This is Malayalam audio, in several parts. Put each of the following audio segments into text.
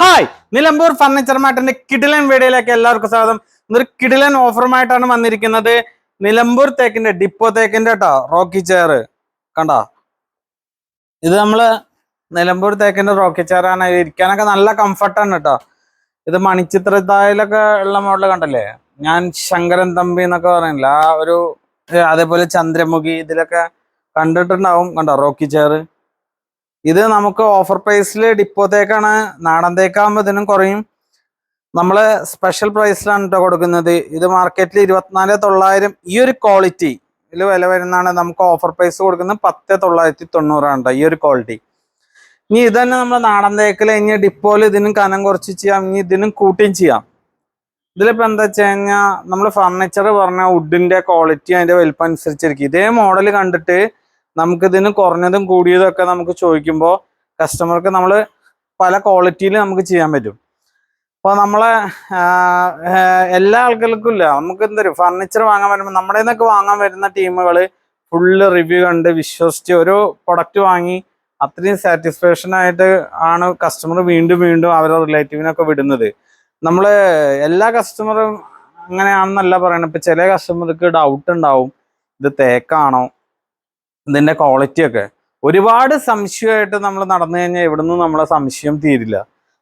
ഹായ് നിലമ്പൂർ ഫർണിച്ചർ മാർട്ടിന്റെ കിടിലൻ വീഡിയോയിലേക്ക് എല്ലാവർക്കും സ്വാഗതം. ഇന്നൊരു കിടിലൻ ഓഫറുമായിട്ടാണ് വന്നിരിക്കുന്നത് നിലമ്പൂർ തേക്കിന്റെ ഡിപ്പോ തേക്കിന്റെ കേട്ടോ റോക്കി ചെയർ കണ്ടോ? ഇത് നമ്മൾ നിലമ്പൂർ തേക്കിന്റെ റോക്കി ചെയർ ആണ്. ഇരിക്കാനൊക്കെ നല്ല കംഫർട്ടാണ് കേട്ടോ ഇത് മണിച്ചിത്രത്തായാലൊക്കെ ഉള്ള മോഡൽ കണ്ടല്ലേ? ഞാൻ ശങ്കരൻ തമ്പി എന്നൊക്കെ പറയുന്നില്ല ആ ഒരു അതേപോലെ ചന്ദ്രമുഖി ഇതിലൊക്കെ കണ്ടിട്ടുണ്ടാവും. കണ്ടോ? റോക്കി ചെയർ ഇത് നമുക്ക് ഓഫർ പ്രൈസിൽ ഡിപ്പോ തേക്കാണ് നാടൻ തേക്കാകുമ്പോൾ ഇതിനും കുറയും. നമ്മൾ സ്പെഷ്യൽ പ്രൈസിലാണ് കേട്ടോ കൊടുക്കുന്നത്. ഇത് മാർക്കറ്റിൽ ഇരുപത്തിനാല് തൊള്ളായിരം ഈ ഒരു ക്വാളിറ്റി ഇതിൽ വില വരുന്നതാണ് നമുക്ക് ഓഫർ പ്രൈസ് കൊടുക്കുന്നത് പത്ത് തൊള്ളായിരത്തി തൊണ്ണൂറാണ് ഈ ഒരു ക്വാളിറ്റി ഇനി ഇത് തന്നെ നമ്മൾ നാടൻ തേക്കിൽ ഇനി ഡിപ്പോയിൽ ഇതിനും കനം കുറച്ച് ചെയ്യാം ഇനി ഇതിനും കൂട്ടിയും ചെയ്യാം. ഇതിലിപ്പോൾ എന്താ വെച്ച് കഴിഞ്ഞാൽ നമ്മൾ ഫർണിച്ചർ പറഞ്ഞ വുഡിന്റെ ക്വാളിറ്റി അതിന്റെ വലിപ്പം അനുസരിച്ചിരിക്കും. ഇതേ മോഡൽ കണ്ടിട്ട് നമുക്ക് ഇതിന് കുറഞ്ഞതും കൂടിയതും ഒക്കെ നമുക്ക് ചോദിക്കുമ്പോൾ കസ്റ്റമർക്ക് നമ്മൾ പല ക്വാളിറ്റിയിൽ നമുക്ക് ചെയ്യാൻ പറ്റും. അപ്പോൾ നമ്മളെ എല്ലാ ആൾക്കാർക്കും ഇല്ല. നമുക്ക് എന്തൊരു ഫർണിച്ചർ വാങ്ങാൻ വരുമ്പോൾ നമ്മുടെ നിന്നൊക്കെ വാങ്ങാൻ വരുന്ന ടീമുകൾ ഫുള്ള് റിവ്യൂ കണ്ട് വിശ്വസിച്ച് ഒരു പ്രൊഡക്റ്റ് വാങ്ങി അത്രയും സാറ്റിസ്ഫാക്ഷൻ ആയിട്ട് ആണ് കസ്റ്റമർ വീണ്ടും വീണ്ടും അവരുടെ റിലേറ്റീവിനൊക്കെ വിടുന്നത്. നമ്മൾ എല്ലാ കസ്റ്റമറും അങ്ങനെയാണെന്നല്ല പറയണത്. ഇപ്പം ചില കസ്റ്റമർക്ക് ഡൗട്ട് ഉണ്ടാവും. ഇത് തേക്കാണോ? ഇതിന്റെ ക്വാളിറ്റിയൊക്കെ ഒരുപാട് സംശയമായിട്ട് നമ്മൾ നടന്നു കഴിഞ്ഞാൽ ഇവിടുന്ന് നമ്മളെ സംശയം തീരില്ല.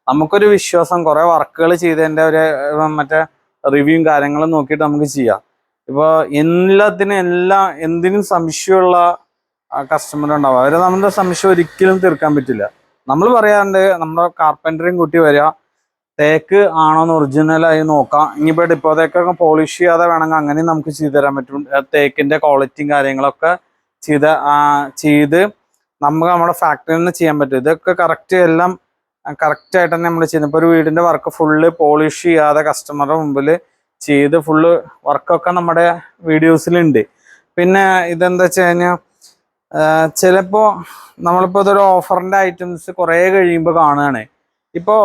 നമുക്കൊരു വിശ്വാസം കുറേ വർക്കുകൾ ചെയ്തതിന്റെ ഒരു മറ്റേ റിവ്യൂവും കാര്യങ്ങളും നോക്കിയിട്ട് നമുക്ക് ചെയ്യാം. ഇപ്പോൾ എല്ലാത്തിനും എല്ലാം എന്തിനും സംശയമുള്ള കസ്റ്റമർ ഉണ്ടാവും. അവരെ നമ്മുടെ സംശയം ഒരിക്കലും തീർക്കാൻ പറ്റില്ല. നമ്മൾ പറയാറുണ്ട് നമ്മുടെ കാർപ്പന്ററിയും കൂട്ടി വരിക തേക്ക് ആണോന്ന് ഒറിജിനലായി നോക്കാം. ഇനിയിപ്പോൾ ഡിപ്പോ തേക്കൊക്കെ പോളിഷ് ചെയ്യാതെ വേണമെങ്കിൽ അങ്ങനെയും നമുക്ക് ചെയ്തു തരാൻ പറ്റും തേക്കിന്റെ ക്വാളിറ്റിയും കാര്യങ്ങളൊക്കെ ചെയ്ത് ചെയ്ത് നമുക്ക് നമ്മുടെ ഫാക്ടറിയിൽ നിന്ന് ചെയ്യാൻ പറ്റും. ഇതൊക്കെ കറക്റ്റ് എല്ലാം കറക്റ്റ് ആയിട്ട് തന്നെ നമ്മൾ ചെയ്യുന്നത്. ഇപ്പോൾ ഒരു വീടിന്റെ വർക്ക് ഫുള്ള് പോളിഷ് ചെയ്യാതെ കസ്റ്റമറുടെ മുമ്പിൽ ചെയ്ത് ഫുള്ള് വർക്കൊക്കെ നമ്മുടെ വീഡിയോസിലുണ്ട് പിന്നെ ഇതെന്താ വെച്ച് കഴിഞ്ഞാൽ ചിലപ്പോൾ നമ്മളിപ്പോൾ ഇതൊരു ഓഫറിന്റെ ഐറ്റംസ് കുറേ കഴിയുമ്പോൾ കാണുകയാണ്. ഇപ്പോൾ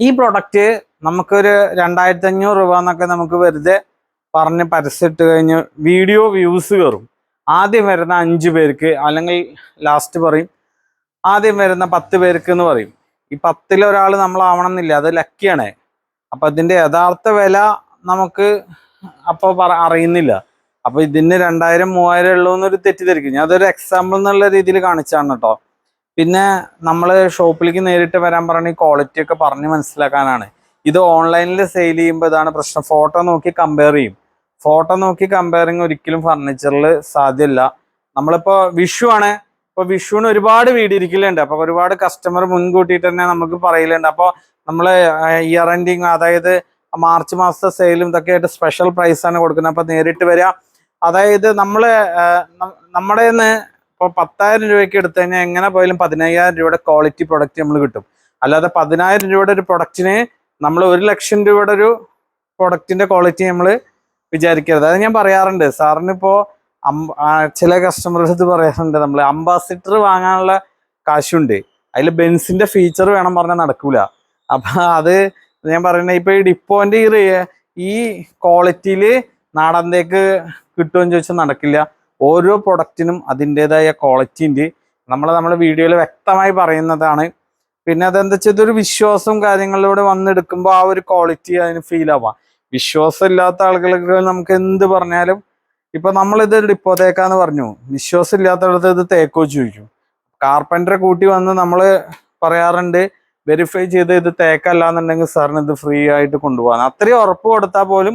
ഈ പ്രൊഡക്റ്റ് നമുക്കൊരു രണ്ടായിരത്തി അഞ്ഞൂറ് രൂപ എന്നൊക്കെ നമുക്ക് വെറുതെ പറഞ്ഞ് പരസ്യം ഇട്ട് കഴിഞ്ഞ് വീഡിയോ വ്യൂസ് കയറും ആദ്യം വരുന്ന അഞ്ച് പേർക്ക് അല്ലെങ്കിൽ ലാസ്റ്റ് പറയും. ആദ്യം വരുന്ന പത്ത് പേർക്ക് എന്ന് പറയും. ഈ പത്തിലൊരാൾ നമ്മളാവണം എന്നില്ല അത് ലക്കിയാണ് അപ്പൊ ഇതിന്റെ യഥാർത്ഥ വില നമുക്ക് അപ്പോൾ പറ അറിയുന്നില്ല. അപ്പോൾ ഇതിന് രണ്ടായിരം മൂവായിരം ഉള്ളൂ എന്നൊരു തെറ്റിദ്ധരിക്കും. ഞാൻ അതൊരു എക്സാമ്പിൾ എന്നുള്ള രീതിയിൽ കാണിച്ചാണ് കേട്ടോ. പിന്നെ നമ്മൾ ഷോപ്പിലേക്ക് നേരിട്ട് വരാൻ പറഞ്ഞ ക്വാളിറ്റി ഒക്കെ പറഞ്ഞ് മനസ്സിലാക്കാനാണ്. ഇത് ഓൺലൈനിൽ സെയിൽ ചെയ്യുമ്പോൾ ഇതാണ് പ്രശ്നം. ഫോട്ടോ നോക്കി കമ്പയർ ചെയ്യും. ഫോട്ടോ നോക്കി കമ്പയറിങ് ഒരിക്കലും ഫർണിച്ചറിൽ സാധ്യമല്ല നമ്മളിപ്പോ വിഷു ആണ്. ഇപ്പൊ വിഷുവിന് ഒരുപാട് വീട് ഇരിക്കലുണ്ട് അപ്പൊ ഒരുപാട് കസ്റ്റമർ മുൻകൂട്ടിയിട്ട് തന്നെ നമുക്ക് പറയലുണ്ട്. അപ്പോൾ നമ്മൾ ഇയർ എൻഡിങ് അതായത് മാർച്ച് മാസത്തെ സെയിലും ഇതൊക്കെ ആയിട്ട് സ്പെഷ്യൽ പ്രൈസ് ആണ് കൊടുക്കുന്നത്. അപ്പോൾ നേരിട്ട് വരിക. അതായത് നമ്മൾ നമ്മുടെ ഇപ്പോൾ പത്തായിരം രൂപയ്ക്ക് എടുത്തു കഴിഞ്ഞാൽ എങ്ങനെ പോയാലും പതിനയ്യായിരം രൂപയുടെ ക്വാളിറ്റി പ്രൊഡക്റ്റ് നമ്മൾ കിട്ടും. അല്ലാതെ പതിനായിരം രൂപയുടെ ഒരു പ്രൊഡക്റ്റിന് നമ്മൾ ഒരു ലക്ഷം രൂപയുടെ ഒരു പ്രൊഡക്റ്റിന്റെ ക്വാളിറ്റി നമ്മൾ വിചാരിക്കരുത്. അത് ഞാൻ പറയാറുണ്ട്. സാറിന് ഇപ്പോ ചില കസ്റ്റമേഴ്സ് ഇത് പറയാറുണ്ട്. നമ്മൾ അംബാസിഡർ വാങ്ങാനുള്ള കാശുണ്ട്. അതിൽ ബെൻസിന്റെ ഫീച്ചർ വേണം പറഞ്ഞാൽ നടക്കൂല. അപ്പൊ അത് ഞാൻ പറയുന്നത് ഇപ്പൊ ഈ ഡിപ്പോന്റെ ഈ ഈ ക്വാളിറ്റിയിൽ നാടന്തേക്ക് കിട്ടുമെന്ന് ചോദിച്ചാൽ നടക്കില്ല. ഓരോ പ്രൊഡക്റ്റിനും അതിന്റെതായ ക്വാളിറ്റി ഉണ്ട്. നമ്മൾ നമ്മുടെ വീഡിയോയിൽ വ്യക്തമായി പറയുന്നതാണ്. പിന്നെ അതെന്താ വെച്ചാൽ ഇതൊരു വിശ്വാസവും കാര്യങ്ങളിലൂടെ വന്നെടുക്കുമ്പോൾ ആ ഒരു ക്വാളിറ്റി അതിന് ഫീൽ ആവാം. വിശ്വാസം ഇല്ലാത്ത ആളുകൾക്ക് നമുക്ക് എന്ത് പറഞ്ഞാലും ഇപ്പൊ നമ്മളിത് ഡിപ്പോ തേക്കാന്ന് പറഞ്ഞു. വിശ്വാസം ഇല്ലാത്തടത്ത് ഇത് തേക്കോ ചോദിക്കും. കാർപ്പന്ററെ കൂട്ടി വന്ന് നമ്മൾ പറയാറുണ്ട് വെരിഫൈ ചെയ്ത് ഇത് തേക്കല്ല എന്നുണ്ടെങ്കിൽ സാറിന് ഇത് ഫ്രീ ആയിട്ട് കൊണ്ടുപോകാൻ അത്രയും ഉറപ്പ് കൊടുത്താൽ പോലും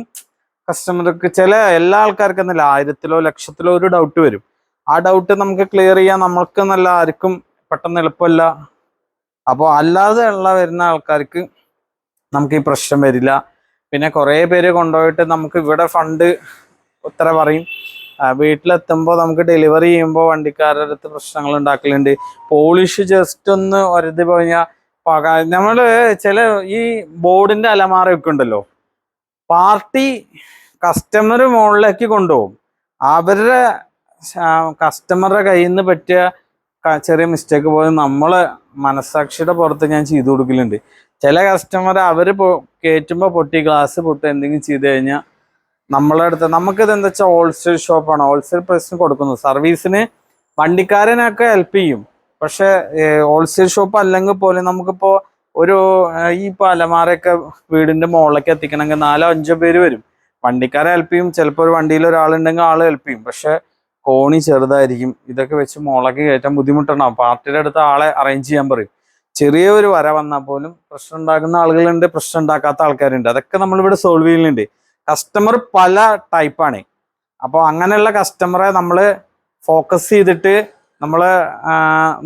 കസ്റ്റമർക്ക് ചില എല്ലാ ആൾക്കാർക്കും എന്നല്ല ആയിരത്തിലോ ലക്ഷത്തിലോ ഒരു ഡൗട്ട് വരും. ആ ഡൗട്ട് നമുക്ക് ക്ലിയർ ചെയ്യാൻ നമ്മൾക്ക് നല്ല ആർക്കും പെട്ടെന്ന് എളുപ്പമല്ല. അപ്പോൾ അല്ലാതെ ഉള്ള വരുന്ന ആൾക്കാർക്ക് നമുക്ക് ഈ പ്രശ്നം വരില്ല. പിന്നെ കുറേ പേര് കൊണ്ടുപോയിട്ട് നമുക്ക് ഇവിടെ ഫണ്ട് ഉത്തര പറയും. വീട്ടിലെത്തുമ്പോൾ നമുക്ക് ഡെലിവറി ചെയ്യുമ്പോൾ വണ്ടിക്കാരുടെ അടുത്ത് പ്രശ്നങ്ങൾ ഉണ്ടാക്കലുണ്ട്. പോളിഷ് ജസ്റ്റ് ഒന്ന് ഒരതി കഴിഞ്ഞാൽ പക നമ്മൾ ചില ഈ ബോർഡിന്റെ അലമാറയൊക്കെ ഉണ്ടല്ലോ. പാർട്ടി കസ്റ്റമർ മുകളിലേക്ക് കൊണ്ടുപോകും. അവരുടെ കസ്റ്റമറുടെ കയ്യിൽ നിന്ന് പറ്റിയ ചെറിയ മിസ്റ്റേക്ക് പോലും നമ്മൾ മനസാക്ഷിയുടെ പുറത്ത് ഞാൻ ചെയ്തു കൊടുക്കലുണ്ട്. ചില കസ്റ്റമർ അവർ കയറ്റുമ്പോൾ പൊട്ടി ഗ്ലാസ് പൊട്ട് എന്തെങ്കിലും ചെയ്ത് കഴിഞ്ഞാൽ നമ്മളെ അടുത്ത് നമുക്കിത് എന്താ വെച്ചാൽ ഹോൾസെയിൽ ഷോപ്പാണ് ഹോൾസെയിൽ പ്രൈസിന് കൊടുക്കുന്നു. സർവീസിന് വണ്ടിക്കാരനൊക്കെ ഹെൽപ്പ് ചെയ്യും. പക്ഷെ ഹോൾസെയിൽ ഷോപ്പ് അല്ലെങ്കിൽ പോലും നമുക്കിപ്പോൾ ഒരു ഈ പലമാരൊക്കെ വീടിന്റെ മുകളിലേക്ക് എത്തിക്കണമെങ്കിൽ നാലോ അഞ്ചോ പേര് വരും. വണ്ടിക്കാരെ ഹെൽപ്പ് ചെയ്യും. ചിലപ്പോൾ ഒരു വണ്ടിയിൽ ഒരാളുണ്ടെങ്കിൽ ആൾ ഹെൽപ്പ് ചെയ്യും. പക്ഷെ കോണി ചെറുതായിരിക്കും. ഇതൊക്കെ വെച്ച് മുളക് കയറ്റാൻ ബുദ്ധിമുട്ടുണ്ടാവും പാർട്ടിയുടെ അടുത്ത് ആളെ അറേഞ്ച് ചെയ്യാൻ പറയും. ചെറിയ ഒരു വര വന്നാൽ പോലും പ്രശ്നം ഉണ്ടാക്കുന്ന ആളുകളുണ്ട് പ്രശ്നം ഉണ്ടാക്കാത്ത ആൾക്കാരുണ്ട്. അതൊക്കെ നമ്മളിവിടെ സോൾവ് ചെയ്യുന്നുണ്ട്. കസ്റ്റമർ പല ടൈപ്പാണ് അപ്പോൾ അങ്ങനെയുള്ള കസ്റ്റമറെ നമ്മൾ ഫോക്കസ് ചെയ്തിട്ട് നമ്മൾ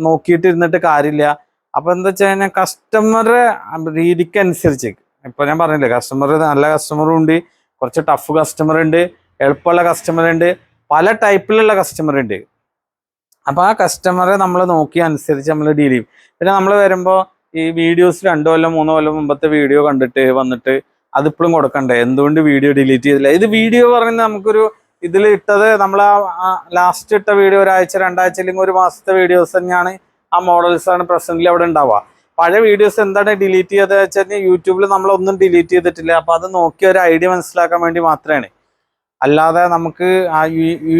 നോക്കിയിട്ട് ഇരുന്നിട്ട് കാര്യമില്ല. അപ്പോൾ എന്താ വെച്ച് കഴിഞ്ഞാൽ കസ്റ്റമറെ രീതിക്ക് അനുസരിച്ച്. ഇപ്പൊ ഞാൻ പറഞ്ഞില്ലേ കസ്റ്റമർ നല്ല കസ്റ്റമറും ഉണ്ട് കുറച്ച് ടഫ് കസ്റ്റമർ ഉണ്ട് എളുപ്പമുള്ള കസ്റ്റമർ ഉണ്ട് പല ടൈപ്പിലുള്ള കസ്റ്റമർ ഉണ്ട്. അപ്പൊ ആ കസ്റ്റമറെ നമ്മൾ നോക്കി അനുസരിച്ച് നമ്മൾ ഡീൽ ചെയ്യും. പിന്നെ നമ്മൾ വരുമ്പോൾ ഈ വീഡിയോസ് രണ്ടോ അല്ല മൂന്നോ കൊല്ലം മുമ്പത്തെ വീഡിയോ കണ്ടിട്ട് വന്നിട്ട് അതിപ്പോഴും കൊടുക്കണ്ടേ? എന്തുകൊണ്ട് വീഡിയോ ഡിലീറ്റ് ചെയ്തില്ല? ഇത് വീഡിയോ പറയുന്നത് നമുക്കൊരു ഇതിൽ ഇട്ടത് നമ്മൾ ആ ലാസ്റ്റ് ഇട്ട വീഡിയോ ഒരാഴ്ച രണ്ടാഴ്ച അല്ലെങ്കിൽ ഒരു മാസത്തെ വീഡിയോസ് തന്നെയാണ് ആ മോഡൽസ് ആണ് അവിടെ ഉണ്ടാവുക. പഴയ വീഡിയോസ് എന്താണ് ഡിലീറ്റ് ചെയ്തത് വെച്ചാൽ യൂട്യൂബിൽ നമ്മളൊന്നും ഡിലീറ്റ് ചെയ്തിട്ടില്ല. അപ്പോൾ അത് നോക്കി ഒരു ഐഡിയ മനസ്സിലാക്കാൻ വേണ്ടി മാത്രമാണ് അല്ലാതെ നമുക്ക് ആ ഈ- ഈ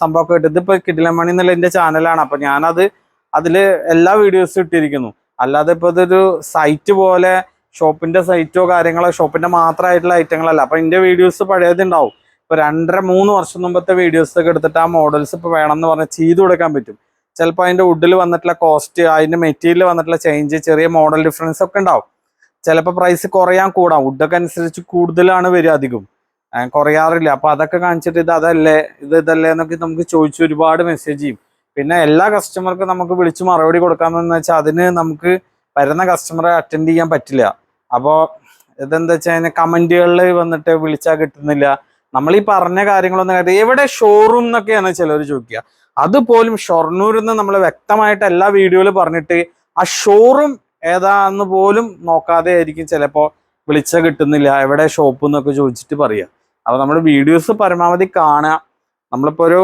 സംഭവമൊക്കെ ഇട്ട് ഇതിപ്പോ കിടിലമണി എന്നുള്ള എന്റെ ചാനലാണ് അപ്പൊ ഞാനത് അതിൽ എല്ലാ വീഡിയോസും ഇട്ടിരിക്കുന്നു. അല്ലാതെ ഇപ്പൊ ഇതൊരു സൈറ്റ് പോലെ ഷോപ്പിന്റെ സൈറ്റോ കാര്യങ്ങളോ ഷോപ്പിന്റെ മാത്രമായിട്ടുള്ള ഐറ്റങ്ങളല്ല അപ്പൊ എന്റെ വീഡിയോസ് പഴയതുണ്ടാവും ഇപ്പൊ രണ്ടര മൂന്ന് വർഷം മുമ്പത്തെ വീഡിയോസ് ഒക്കെ എടുത്തിട്ട് ആ മോഡൽസ് ഇപ്പൊ വേണം എന്ന് പറഞ്ഞാൽ ചെയ്തു കൊടുക്കാൻ പറ്റും. ചിലപ്പോൾ അതിന്റെ വുഡിൽ വന്നിട്ടുള്ള കോസ്റ്റ് അതിന്റെ മെറ്റീരിയൽ വന്നിട്ടുള്ള ചേഞ്ച് ചെറിയ മോഡൽ ഡിഫറൻസ് ഒക്കെ ഉണ്ടാവും. ചിലപ്പോൾ പ്രൈസ് കുറയാൻ കൂടാം. വുഡൊക്കെ അനുസരിച്ച് കൂടുതലാണ് വരിക അധികം. കുറയാറില്ല. അപ്പൊ അതൊക്കെ കാണിച്ചിട്ട് ഇത് അതല്ലേ ഇത് ഇതല്ലേ എന്നൊക്കെ നമുക്ക് ചോദിച്ചു ഒരുപാട് മെസ്സേജ് ചെയ്യും. പിന്നെ എല്ലാ കസ്റ്റമർക്കും നമുക്ക് വിളിച്ച് മറുപടി കൊടുക്കാമെന്ന് വെച്ചാൽ അതിന് നമുക്ക് വരുന്ന കസ്റ്റമറെ അറ്റൻഡ് ചെയ്യാൻ പറ്റില്ല. അപ്പോൾ ഇതെന്താ വെച്ച് കഴിഞ്ഞാൽ കമന്റുകളിൽ വന്നിട്ട് വിളിച്ചാൽ കിട്ടുന്നില്ല. നമ്മൾ ഈ പറഞ്ഞ കാര്യങ്ങളൊന്നും കാര്യം എവിടെ ഷോറൂം എന്നൊക്കെയാണ് ചിലർ ചോദിക്കുക. അതുപോലും ഷൊർണൂരിൽ നിന്ന് നമ്മൾ വ്യക്തമായിട്ട് എല്ലാ വീഡിയോയിലും പറഞ്ഞിട്ട് ആ ഷോറൂം ഏതാന്ന് പോലും നോക്കാതെ ആയിരിക്കും ചിലപ്പോൾ വിളിച്ചാൽ കിട്ടുന്നില്ല. എവിടെ ഷോപ്പ് എന്നൊക്കെ ചോദിച്ചിട്ട് പറയുക അപ്പൊ നമ്മൾ വീഡിയോസ് പരമാവധി കാണുക. നമ്മളിപ്പോ ഒരു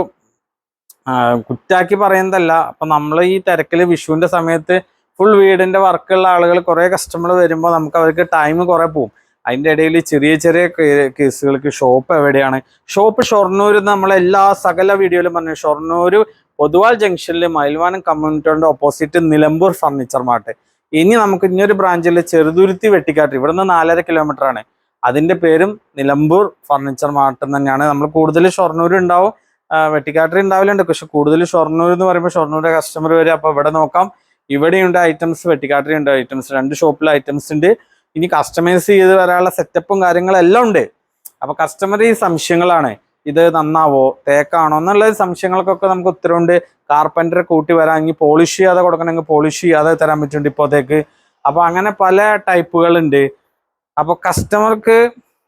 കുറ്റാക്കി പറയുന്നതല്ല. അപ്പൊ നമ്മൾ ഈ തിരക്കിൽ വിഷുവിന്റെ സമയത്ത് ഫുൾ വീടിന്റെ വർക്കുള്ള ആളുകൾ കുറേ കസ്റ്റമർ വരുമ്പോൾ നമുക്ക് അവർക്ക് ടൈം കുറെ പോവും. അതിന്റെ ഇടയിൽ ചെറിയ ചെറിയ കേസുകൾക്ക് ഷോപ്പ് എവിടെയാണ്? ഷോപ്പ് ഷൊർണൂർ നമ്മൾ എല്ലാ സകല വീഡിയോയിലും പറഞ്ഞു ഷൊർണൂർ പൊതുവാൾ ജംഗ്ഷനിൽ മയിൽവാനം കമ്മ്യൂണിറ്റിയുടെ ഓപ്പോസിറ്റ് നിലമ്പൂർ ഫർണിച്ചർ മാർട്ട് ഇനി നമുക്ക് ഇനിയൊരു ബ്രാഞ്ചിൽ ചെറുതുരുത്തി വെട്ടിക്കാട്ട്. ഇവിടുന്ന് നാലര കിലോമീറ്റർ ആണ്. അതിന്റെ പേരും നിലമ്പൂർ ഫർണിച്ചർ മാർട്ട് തന്നെയാണ്. നമ്മൾ കൂടുതൽ ഷൊർണൂർ ഉണ്ടാവും. വെട്ടിക്കാട്ടറി ഉണ്ടാവില്ലുണ്ട്. പക്ഷെ കൂടുതൽ ഷൊർണൂർ എന്ന് പറയുമ്പോൾ ഷൊർണൂരിലെ കസ്റ്റമർ വരും. അപ്പൊ ഇവിടെ നോക്കാം. ഇവിടെയുണ്ട് ഐറ്റംസ് വെട്ടിക്കാട്ടറി ഉണ്ട് ഐറ്റംസ് രണ്ട് ഷോപ്പിൽ ഐറ്റംസ് ഉണ്ട്. ഇനി കസ്റ്റമൈസ് ചെയ്ത് വരാനുള്ള സെറ്റപ്പും കാര്യങ്ങളും എല്ലാം ഉണ്ട്. അപ്പൊ കസ്റ്റമർ ഈ സംശയങ്ങളാണ്. ഇത് നന്നാവോ? തേക്കാണോ? എന്നുള്ള സംശയങ്ങൾക്കൊക്കെ നമുക്ക് ഉത്തരവുണ്ട്. കാർപ്പന്റർ കൂട്ടി ഇനി പോളിഷ് ചെയ്യാതെ കൊടുക്കണമെങ്കിൽ പോളിഷ് ചെയ്യാതെ തരാൻ പറ്റുന്നുണ്ട് ഇപ്പോഴത്തേക്ക് അപ്പൊ അങ്ങനെ പല ടൈപ്പുകളുണ്ട് അപ്പൊ കസ്റ്റമർക്ക്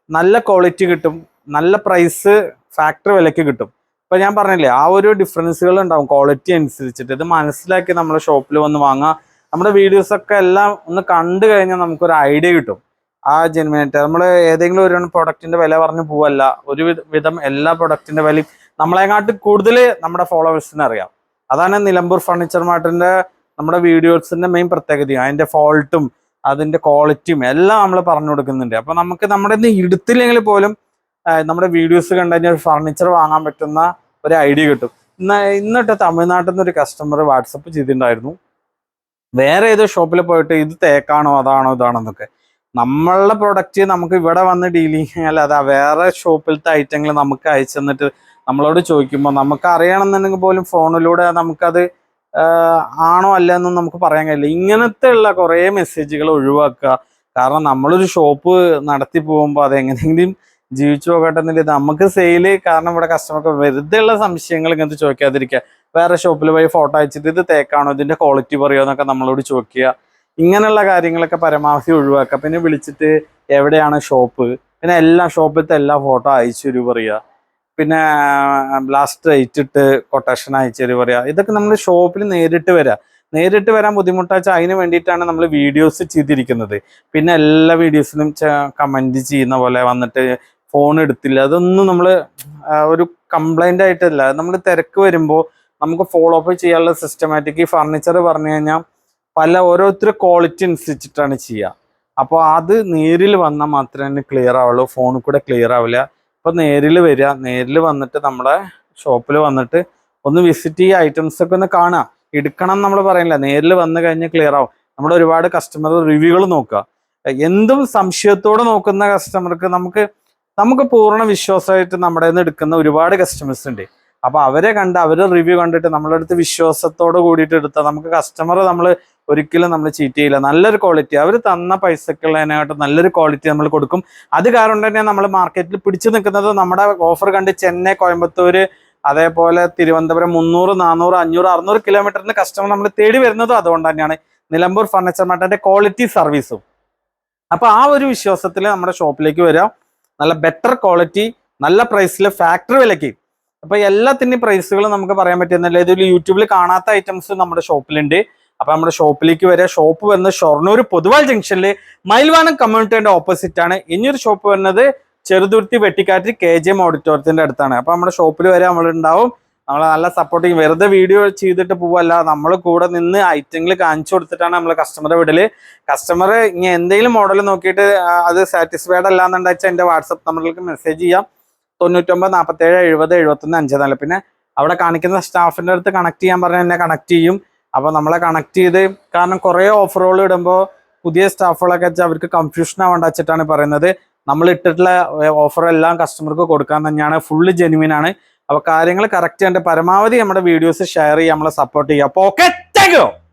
നല്ല ക്വാളിറ്റി കിട്ടും നല്ല പ്രൈസ് ഫാക്ടറി വിലയ്ക്ക് കിട്ടും. ഇപ്പം ഞാൻ പറഞ്ഞില്ലേ ആ ഒരു ഡിഫറൻസുകൾ ഉണ്ടാവും ക്വാളിറ്റി അനുസരിച്ചിട്ട്. ഇത് മനസ്സിലാക്കി നമ്മുടെ ഷോപ്പിൽ വന്ന് വാങ്ങാം. നമ്മുടെ വീഡിയോസൊക്കെ എല്ലാം ഒന്ന് കണ്ടു കഴിഞ്ഞാൽ നമുക്കൊരു ഐഡിയ കിട്ടും. ആ ജെന്മിനായിട്ട് നമ്മൾ ഏതെങ്കിലും ഒരു പ്രൊഡക്റ്റിന്റെ വില പറഞ്ഞു പോവല്ല. ഒരു വിധം എല്ലാ പ്രൊഡക്റ്റിന്റെ വിലയും നമ്മളെങ്ങാട്ട് കൂടുതൽ നമ്മുടെ ഫോളോവേഴ്സിന് അറിയാം. അതാണ് നിലമ്പൂർ ഫർണിച്ചർ മാർട്ടിന്റെ നമ്മുടെ വീഡിയോസിന്റെ മെയിൻ പ്രത്യേകതയും. അതിന്റെ ഫോൾട്ടും അതിന്റെ ക്വാളിറ്റിയും എല്ലാം നമ്മൾ പറഞ്ഞു കൊടുക്കുന്നുണ്ട്. അപ്പൊ നമുക്ക് നമ്മുടെ ഇന്ന് എടുത്തില്ലെങ്കിൽ പോലും നമ്മുടെ വീഡിയോസ് കണ്ടതിന് ഒരു ഫർണിച്ചർ വാങ്ങാൻ പറ്റുന്ന ഒരു ഐഡിയ കിട്ടും. ഇന്ന് ഇന്നിട്ട് തമിഴ്നാട്ടിൽ നിന്ന് ഒരു കസ്റ്റമർ വാട്സപ്പ് ചെയ്തിട്ടുണ്ടായിരുന്നു. വേറെ ഏതോ ഷോപ്പിൽ പോയിട്ട് ഇത് തേക്കാണോ അതാണോ ഇതാണോന്നൊക്കെ. നമ്മളുടെ പ്രൊഡക്റ്റ് നമുക്ക് ഇവിടെ വന്ന് ഡീൽ ചെയ്യാൻ അതാ വേറെ ഷോപ്പിലത്തെ ഐറ്റങ്ങൾ നമുക്ക് അയച്ചു തന്നിട്ട് നമ്മളോട് ചോദിക്കുമ്പോൾ നമുക്ക് അറിയണമെന്നുണ്ടെങ്കിൽ പോലും ഫോണിലൂടെ നമുക്കത് ആണോ അല്ല എന്നും നമുക്ക് പറയാൻ കഴിയില്ല. ഇങ്ങനത്തെ ഉള്ള കുറേ മെസ്സേജുകൾ ഒഴിവാക്കുക. കാരണം നമ്മളൊരു ഷോപ്പ് നടത്തി പോകുമ്പോൾ അത് എങ്ങനെയെങ്കിലും ജീവിച്ചു പോകട്ടെ എന്നില്ല. നമുക്ക് സെയിൽ കാരണം ഇവിടെ കസ്റ്റമർക്ക് വെറുതെ ഉള്ള സംശയങ്ങൾ ഇങ്ങനത്തെ ചോദിക്കാതിരിക്കുക. വേറെ ഷോപ്പിൽ പോയി ഫോട്ടോ അയച്ചിട്ട് ഇത് തേക്കാണോ ഇതിന്റെ ക്വാളിറ്റി പറയുമോ എന്നൊക്കെ നമ്മളോട് ചോദിക്കുക. ഇങ്ങനെയുള്ള കാര്യങ്ങളൊക്കെ പരമാവധി ഒഴിവാക്കുക. പിന്നെ വിളിച്ചിട്ട് എവിടെയാണ് ഷോപ്പ് പിന്നെ എല്ലാ ഷോപ്പിലത്തെ എല്ലാ ഫോട്ടോ അയച്ചു തരൂ പറയുക. പിന്നെ ലാസ്റ്റ് അയച്ചിട്ട് കൊട്ടേഷൻ അയച്ചു പറയാ. ഇതൊക്കെ നമ്മൾ ഷോപ്പിൽ നേരിട്ട് വരാം. നേരിട്ട് വരാൻ ബുദ്ധിമുട്ടാച്ചാൽ അതിന് വേണ്ടിയിട്ടാണ് നമ്മൾ വീഡിയോസ് ചെയ്തിരിക്കുന്നത്. പിന്നെ എല്ലാ വീഡിയോസിലും കമന്റ് ചെയ്യുന്ന പോലെ വന്നിട്ട് ഫോൺ എടുത്തില്ല. അതൊന്നും നമ്മൾ ഒരു കംപ്ലൈന്റ് ആയിട്ടല്ല. നമ്മൾ തിരക്ക് വരുമ്പോൾ നമുക്ക് ഫോളോ അപ്പ് ചെയ്യാനുള്ള സിസ്റ്റമാറ്റിക് ഈ ഫർണിച്ചർ പറഞ്ഞു കഴിഞ്ഞാൽ പല ഓരോരുത്തർ ക്വാളിറ്റി അനുസരിച്ചിട്ടാണ് ചെയ്യുക അപ്പോൾ അത് നേരിൽ വന്നാൽ മാത്രമേ ക്ലിയർ ആവുള്ളൂ. ഫോണിൽ കൂടെ ക്ലിയർ ആവില്ല. അപ്പോൾ നേരിൽ വരിക. നേരിൽ വന്നിട്ട് നമ്മുടെ ഷോപ്പിൽ വന്നിട്ട് ഒന്ന് വിസിറ്റ് ചെയ്യുക ഐറ്റംസ് ഒക്കെ ഒന്ന് കാണുക. എടുക്കണം നമ്മൾ പറയുന്നില്ല നേരിൽ വന്നു കഴിഞ്ഞാൽ ക്ലിയർ ആവും. നമ്മുടെ ഒരുപാട് കസ്റ്റമർ റിവ്യൂകൾ നോക്കുക. എന്തും സംശയത്തോടെ നോക്കുന്ന കസ്റ്റമർക്ക് നമുക്ക് നമുക്ക് പൂർണ വിശ്വാസമായിട്ട് നമ്മുടെ നിന്ന് എടുക്കുന്ന ഒരുപാട് കസ്റ്റമേഴ്സ് ഉണ്ട്. അപ്പൊ അവരെ കണ്ട് അവരെ റിവ്യൂ കണ്ടിട്ട് നമ്മളെ അടുത്ത് വിശ്വാസത്തോട് കൂടിയിട്ട് എടുത്താൽ നമുക്ക് കസ്റ്റമർ നമ്മൾ ഒരിക്കലും നമ്മൾ ചീറ്റ് ചെയ്യില്ല. നല്ലൊരു ക്വാളിറ്റി അവർ തന്ന പൈസക്കുള്ളതിനായിട്ട് നല്ലൊരു ക്വാളിറ്റി നമ്മൾ കൊടുക്കും. അത് കാരണം തന്നെ നമ്മൾ മാർക്കറ്റിൽ പിടിച്ചു നിൽക്കുന്നത് നമ്മുടെ ഓഫർ കണ്ട് ചെന്നൈ കോയമ്പത്തൂര് അതേപോലെ തിരുവനന്തപുരം മുന്നൂറ് നാനൂറ് അഞ്ഞൂറ് അറുന്നൂറ് കിലോമീറ്ററിന് കസ്റ്റമർ നമ്മൾ തേടി വരുന്നതും അതുകൊണ്ട് തന്നെയാണ്. നിലമ്പൂർ ഫർണിച്ചർ മാർട്ടിന്റെ ക്വാളിറ്റി സർവീസും അപ്പൊ ആ ഒരു വിശ്വാസത്തിൽ നമ്മുടെ ഷോപ്പിലേക്ക് വരാം. നല്ല ബെറ്റർ ക്വാളിറ്റി നല്ല പ്രൈസിൽ ഫാക്ടറി വിലയ്ക്ക് അപ്പൊ എല്ലാത്തിന്റെയും പ്രൈസുകൾ നമുക്ക് പറയാൻ പറ്റുന്നില്ല ഇതിൽ യൂട്യൂബിൽ കാണാത്ത ഐറ്റംസ് നമ്മുടെ ഷോപ്പിലുണ്ട്. അപ്പൊ നമ്മുടെ ഷോപ്പിലേക്ക് വരിക ഷോപ്പ് വരുന്നത് ഷൊർണൂർ പൊതുവാൾ ജംഗ്ഷനിൽ മയിൽവാനം കമ്മ്യൂണിറ്റിയുടെ ഓപ്പോസിറ്റ് ആണ്. ഇനിയൊരു ഷോപ്പ് വരുന്നത് Cheruthuruthy Vettikkattu K J M ഓഡിറ്റോറിയത്തിന്റെ അടുത്താണ്. അപ്പൊ നമ്മുടെ ഷോപ്പിൽ വരെ നമ്മൾ ഉണ്ടാവും. നമ്മൾ നല്ല സപ്പോർട്ടിങ് വെറുതെ വീഡിയോ ചെയ്തിട്ട് പോവല്ല. നമ്മൾ കൂടെ നിന്ന് ഐറ്റങ്ങൾ കാണിച്ചു കൊടുത്തിട്ടാണ് നമ്മൾ കസ്റ്റമറെ വിടൽ. കസ്റ്റമർ ഇനി എന്തെങ്കിലും മോഡൽ നോക്കിയിട്ട് അത് സാറ്റിസ്ഫൈഡ് അല്ല എന്നുണ്ടെച്ചാൽ എന്റെ വാട്സപ്പ് നമ്പറിലേക്ക് മെസ്സേജ് ചെയ്യാം. തൊണ്ണൂറ്റൊമ്പത് നാൽപ്പത്തേഴ് എഴുപത് എഴുപത്തൊന്ന് അഞ്ച് നാല് പിന്നെ അവിടെ കാണിക്കുന്ന സ്റ്റാഫിന്റെ അടുത്ത് കണക്ട് ചെയ്യാൻ പറഞ്ഞാൽ എന്നെ കണക്ട് ചെയ്യും. അപ്പോൾ നമ്മളെ കണക്ട് ചെയ്ത് കാരണം കുറേ ഓഫറുകൾ ഇടുമ്പോൾ പുതിയ സ്റ്റാഫുകളൊക്കെ വെച്ചാൽ അവർക്ക് കൺഫ്യൂഷൻ ആവേണ്ട വെച്ചിട്ടാണ് പറയുന്നത്. നമ്മൾ ഇട്ടിട്ടുള്ള ഓഫർ എല്ലാം കസ്റ്റമർക്ക് കൊടുക്കാൻ തന്നെയാണ് ഫുള്ള് ജെനുവിൻ ആണ്. അപ്പോൾ കാര്യങ്ങൾ കറക്റ്റ് ചെയ്യേണ്ട പരമാവധി നമ്മുടെ വീഡിയോസ് ഷെയർ ചെയ്യുക നമ്മളെ സപ്പോർട്ട് ചെയ്യുക അപ്പോൾ ഓക്കെ താങ്ക്